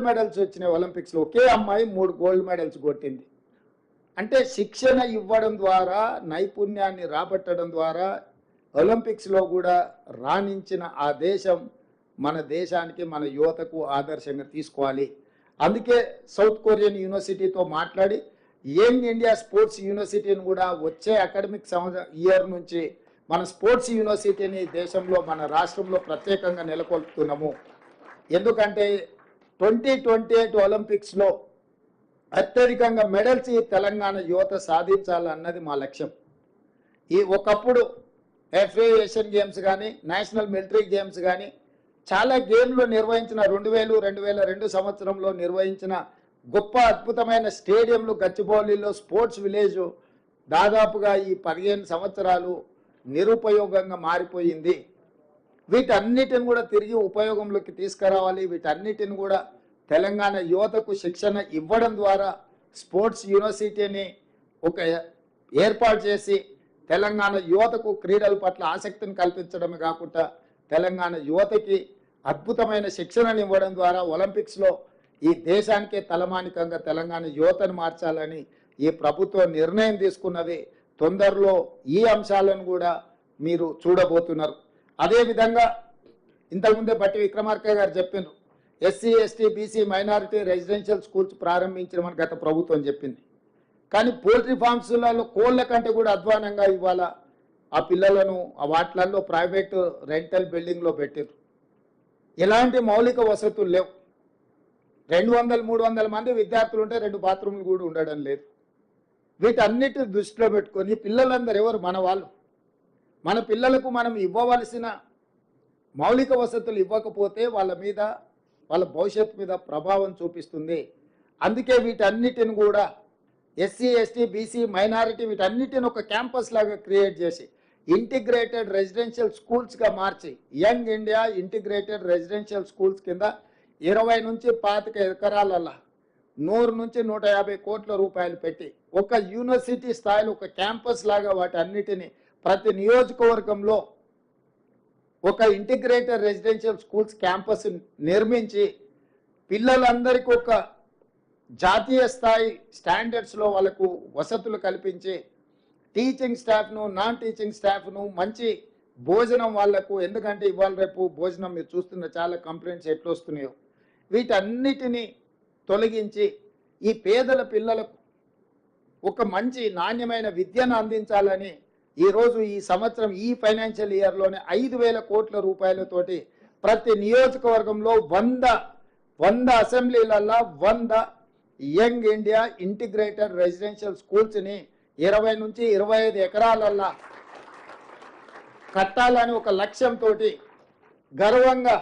Gold medals వచ్చినాయి ఒలింపిక్స్లో. ఒకే అమ్మాయి మూడు గోల్డ్ మెడల్స్ కొట్టింది. అంటే శిక్షణ ఇవ్వడం ద్వారా నైపుణ్యాన్ని రాబట్టడం ద్వారా ఒలింపిక్స్లో కూడా రాణించిన ఆ దేశం మన దేశానికి మన యువతకు ఆదర్శంగా తీసుకోవాలి. అందుకే సౌత్ కొరియన్ యూనివర్సిటీతో మాట్లాడి యంగ్ ఇండియా స్పోర్ట్స్ యూనివర్సిటీని కూడా వచ్చే అకాడమిక్ సంవత్సరం ఇయర్ నుంచి మన స్పోర్ట్స్ యూనివర్సిటీని దేశంలో మన రాష్ట్రంలో ప్రత్యేకంగా నెలకొల్పుతున్నాము. ఎందుకంటే ట్వంటీ ట్వంటీ ఎయిట్ ఒలింపిక్స్లో అత్యధికంగా మెడల్స్ ఈ తెలంగాణ యువత సాధించాలన్నది మా లక్ష్యం. ఈ ఒకప్పుడు ఎఫ్ఏ ఏషియన్ గేమ్స్ కానీ నేషనల్ మిలిటరీ గేమ్స్ కానీ చాలా గేమ్లు నిర్వహించిన రెండు వేలు రెండు వేల రెండు సంవత్సరంలో నిర్వహించిన గొప్ప అద్భుతమైన స్టేడియంలు గచ్చిబౌలిలో స్పోర్ట్స్ విలేజ్ దాదాపుగా ఈ పదిహేను సంవత్సరాలు నిరుపయోగంగా మారిపోయింది. వీటన్నిటిని కూడా తిరిగి ఉపయోగంలోకి తీసుకురావాలి. వీటన్నిటిని కూడా తెలంగాణ యువతకు శిక్షణ ఇవ్వడం ద్వారా స్పోర్ట్స్ యూనివర్సిటీని ఒక ఏర్పాటు చేసి తెలంగాణ యువతకు క్రీడల పట్ల ఆసక్తిని కల్పించడమే కాకుండా తెలంగాణ యువతకి అద్భుతమైన శిక్షణను ఇవ్వడం ద్వారా ఒలింపిక్స్లో ఈ దేశానికే తలమానికంగా తెలంగాణ యువతను మార్చాలని ఈ ప్రభుత్వం నిర్ణయం తీసుకున్నది. తొందరలో ఈ అంశాలను కూడా మీరు చూడబోతున్నారు. అదేవిధంగా ఇంతకుముందే బట్టి విక్రమార్కయ్య గారు చెప్పారు SC ST BC minority residential schools ప్రారంభించడం గత ప్రభుత్వం చెప్పింది. కానీ పోల్ట్రీ ఫార్మ్స్లలో కోళ్ళ కంటే కూడా అధ్వానంగా ఇవాళ ఆ పిల్లలను ఆ వాటిలలో ప్రైవేట్ రెంటల్ బిల్డింగ్లో పెట్టారు ఎలాంటి మౌలిక వసతులు లేవు. రెండు వందల మూడు వందల మంది విద్యార్థులు ఉంటే రెండు బాత్రూమ్లు కూడా ఉండడం లేదు. వీటన్నిటి దృష్టిలో పెట్టుకొని పిల్లలందరూ ఎవరు? మన వాళ్ళు. మన పిల్లలకు మనం ఇవ్వవలసిన మౌలిక వసతులు ఇవ్వకపోతే వాళ్ళ మీద వాళ్ళ భవిష్యత్తు మీద ప్రభావం చూపిస్తుంది. అందుకే వీటన్నిటిని కూడా ఎస్సీ ఎస్టీ బీసీ మైనారిటీ వీటన్నిటిని ఒక క్యాంపస్ లాగా క్రియేట్ చేసి ఇంటిగ్రేటెడ్ రెసిడెన్షియల్ స్కూల్స్గా మార్చి young India integrated residential schools కింద ఇరవై నుంచి పాతిక ఎకరాలల్లా నూరు నుంచి నూట యాభై కోట్ల రూపాయలు పెట్టి ఒక యూనివర్సిటీ స్థాయిలో ఒక క్యాంపస్ లాగా వాటి అన్నిటినీ ప్రతి నియోజకవర్గంలో ఒక ఇంటిగ్రేటెడ్ రెసిడెన్షియల్ స్కూల్స్ క్యాంపస్ నిర్మించి పిల్లలందరికీ ఒక జాతీయ స్థాయి స్టాండర్డ్స్లో వాళ్ళకు వసతులు కల్పించి టీచింగ్ స్టాఫ్ను నాన్ టీచింగ్ స్టాఫ్ను మంచి భోజనం వాళ్ళకు ఎందుకంటే ఇవాళ రేపు భోజనం మీరు చూస్తున్న చాలా కంప్లైంట్స్ ఎట్లా వస్తున్నాయో వీటన్నిటిని తొలగించి ఈ పేదల పిల్లలకు ఒక మంచి నాణ్యమైన విద్యను అందించాలని ఈరోజు ఈ సంవత్సరం ఈ ఫైనాన్షియల్ ఇయర్లోనే ఐదు వేల కోట్ల రూపాయలతోటి ప్రతి నియోజకవర్గంలో వంద వంద అసెంబ్లీలల్లో వంద యంగ్ ఇండియా ఇంటిగ్రేటెడ్ రెసిడెన్షియల్ స్కూల్స్ని ఇరవై నుంచి ఇరవై ఐదు ఎకరాలల్లా కట్టాలని ఒక లక్ష్యంతో గర్వంగా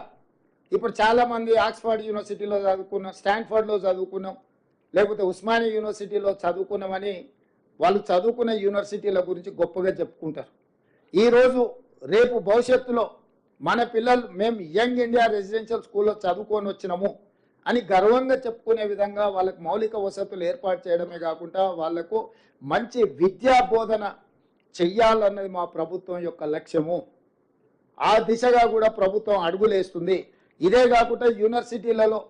ఇప్పుడు చాలామంది ఆక్స్ఫర్డ్ యూనివర్సిటీలో చదువుకున్నాం స్టాన్ఫర్డ్లో చదువుకున్నాం లేకపోతే ఉస్మానియా యూనివర్సిటీలో చదువుకున్నామని వాళ్ళు చదువుకునే యూనివర్సిటీల గురించి గొప్పగా చెప్పుకుంటారు. ఈరోజు రేపు భవిష్యత్తులో మన పిల్లలు మేము యంగ్ ఇండియా రెసిడెన్షియల్ స్కూల్లో చదువుకొని వచ్చినాము అని గర్వంగా చెప్పుకునే విధంగా వాళ్ళకు మౌలిక వసతులు ఏర్పాటు చేయడమే కాకుండా వాళ్ళకు మంచి విద్యా బోధన చెయ్యాలన్నది మా ప్రభుత్వం యొక్క లక్ష్యము. ఆ దిశగా కూడా ప్రభుత్వం అడుగులేస్తుంది. ఇదే కాకుండా యూనివర్సిటీలలో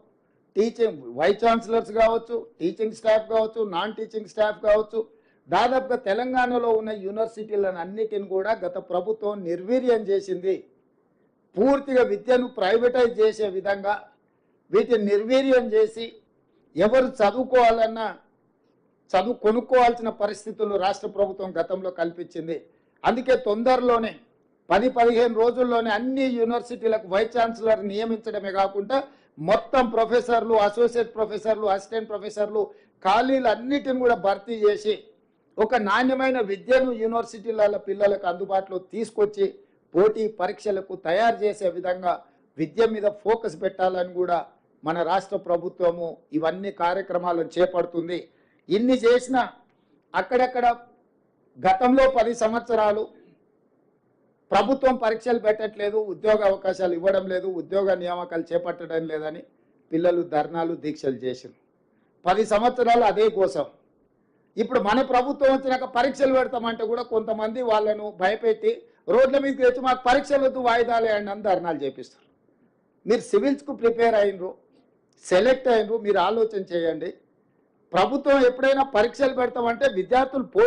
టీచింగ్ వైస్ ఛాన్సలర్స్ కావచ్చు టీచింగ్ స్టాఫ్ కావచ్చు నాన్ టీచింగ్ స్టాఫ్ కావచ్చు దాదాపుగా తెలంగాణలో ఉన్న యూనివర్సిటీలను అన్నిటిని కూడా గత ప్రభుత్వం నిర్వీర్యం చేసింది. పూర్తిగా విద్యను ప్రైవేటైజ్ చేసే విధంగా వీటిని నిర్వీర్యం చేసి ఎవరు చదువుకోవాలన్నా చదువు కొనుక్కోవాల్సిన పరిస్థితులు రాష్ట్ర ప్రభుత్వం గతంలో కల్పించింది. అందుకే తొందరలోనే పది పదిహేను రోజుల్లోనే అన్ని యూనివర్సిటీలకు వైస్ ఛాన్సలర్ నియమించడమే కాకుండా మొత్తం ప్రొఫెసర్లు అసోసియేట్ ప్రొఫెసర్లు అసిస్టెంట్ ప్రొఫెసర్లు ఖాళీలు అన్నిటిని కూడా భర్తీ చేసి ఒక నాణ్యమైన విద్యను యూనివర్సిటీల పిల్లలకు అందుబాటులో తీసుకొచ్చి పోటీ పరీక్షలకు తయారు చేసే విధంగా విద్య మీద ఫోకస్ పెట్టాలని కూడా మన రాష్ట్ర ప్రభుత్వము ఇవన్నీ కార్యక్రమాలను చేపడుతుంది. ఇన్ని చేసిన అక్కడక్కడ గతంలో పది సంవత్సరాలు ప్రభుత్వం పరీక్షలు పెట్టట్లేదు ఉద్యోగ అవకాశాలు ఇవ్వడం లేదు ఉద్యోగ నియామకాలు చేపట్టడం లేదని పిల్లలు ధర్నాలు దీక్షలు చేశారు పది సంవత్సరాలు అదే కోసం ఇప్పుడు మన ప్రభుత్వం వచ్చినాక పరీక్షలు పెడతామంటే కూడా కొంతమంది వాళ్ళను భయపెట్టి రోడ్ల మీదకి తెచ్చి మాకు పరీక్షలు వద్దు వాయిదాలు అండి అని ధర్నాలు చేపిస్తారు. మీరు సివిల్స్కు ప్రిపేర్ అయినరు సెలెక్ట్ అయినరు మీరు ఆలోచన చేయండి. ప్రభుత్వం ఎప్పుడైనా పరీక్షలు పెడతామంటే విద్యార్థులు పోటీ